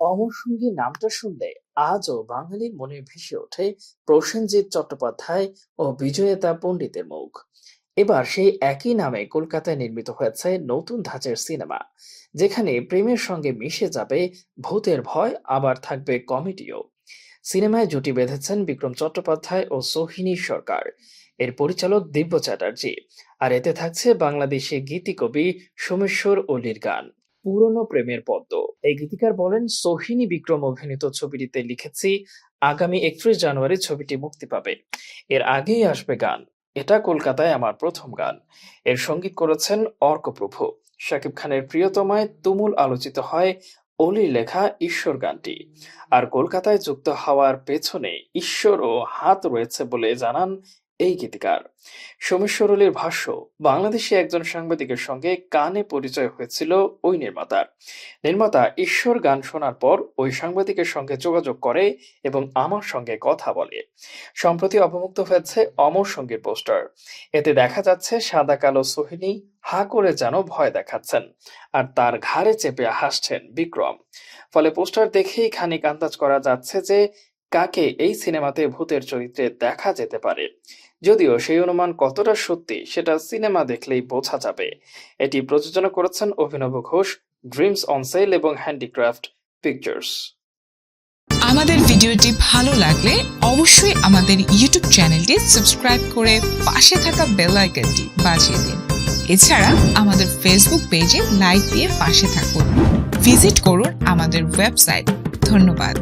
অমর সঙ্গী নামটা শুনলে আজও বাঙালির মনে ভেসে ওঠে প্রসেনজিৎ চট্টোপাধ্যায় ও বিজয়িতা পণ্ডিতের মুখ। এবার সেই একই নামে কলকাতায় নির্মিত হয়েছে নতুন ধাঁচের সিনেমা, যেখানে প্রেমের সঙ্গে মিশে যাবে ভূতের ভয়, আবার থাকবে কমেডিও। সিনেমায় জুটি বেঁধেছেন বিক্রম চট্টোপাধ্যায় ও সোহিনী সরকার। এর পরিচালক দিব্য চ্যাটার্জি, আর এতে থাকছে বাংলাদেশি গীতিকবি সোমেশ্বর অলির গান। পুরনো প্রেমের পদ্ম। এই গীতিকার বলেন, সোহিনী বিক্রম অভিনীত ছবিটিতে লিখেছি, আগামী একত্রিশ জানুয়ারি ছবিটি মুক্তি পাবে। এর আগেই আসবে গান। এটা কলকাতায় আমার প্রথম গান। এর সংগীত করেছেন অর্ক প্রভু। শাকিব খানের প্রিয়তমায় তুমুল আলোচিত হয় অলির লেখা ঈশ্বর গানটি। আর কলকাতায় যুক্ত হওয়ার পেছনে ঈশ্বর ও হাত রয়েছে বলে জানান এই গীতিকার। সোমেশ্বর অলির ভাষ্য, বাংলাদেশি একজন সাংবাদিকের সঙ্গে কানে পরিচয় হয়েছিল ওই নির্মাতার। নির্মাতা ঈশ্বর গান শোনার পর ওই সাংবাদিকের সঙ্গে যোগাযোগ করে এবং আমার সঙ্গে কথা বলে। সম্প্রতি অবমুক্ত হয়েছে অমর সঙ্গীর পোস্টার। এতে দেখা যাচ্ছে সাদা কালো সোহিনী হা করে যেন ভয় দেখাচ্ছেন আর তার ঘাড়ে চেপে হাসছেন বিক্রম। ফলে পোস্টার দেখেই খানিক আন্দাজ করা যাচ্ছে যে কাকে এই সিনেমাতে ভূতের চরিত্রে দেখা যেতে পারে? যদিও সেই অনুমান কতটা সত্যি সেটা সিনেমা দেখলেই বোঝা যাবে। এটি প্রযোজনা করেছেন Abhinav Ghosh, Dreams on Sale এবং হ্যান্ডিক্রাফট পিকচার্স। আমাদের ভিডিওটি ভালো লাগলে অবশ্যই আমাদের ইউটিউব চ্যানেলটি সাবস্ক্রাইব করে পাশে থাকা বেল আইকনটি বাজিয়ে দিন। এছাড়া আমাদের ফেসবুক পেজে লাইক দিয়ে পাশে থাকুন। ভিজিট করুন আমাদের ওয়েবসাইট। ধন্যবাদ।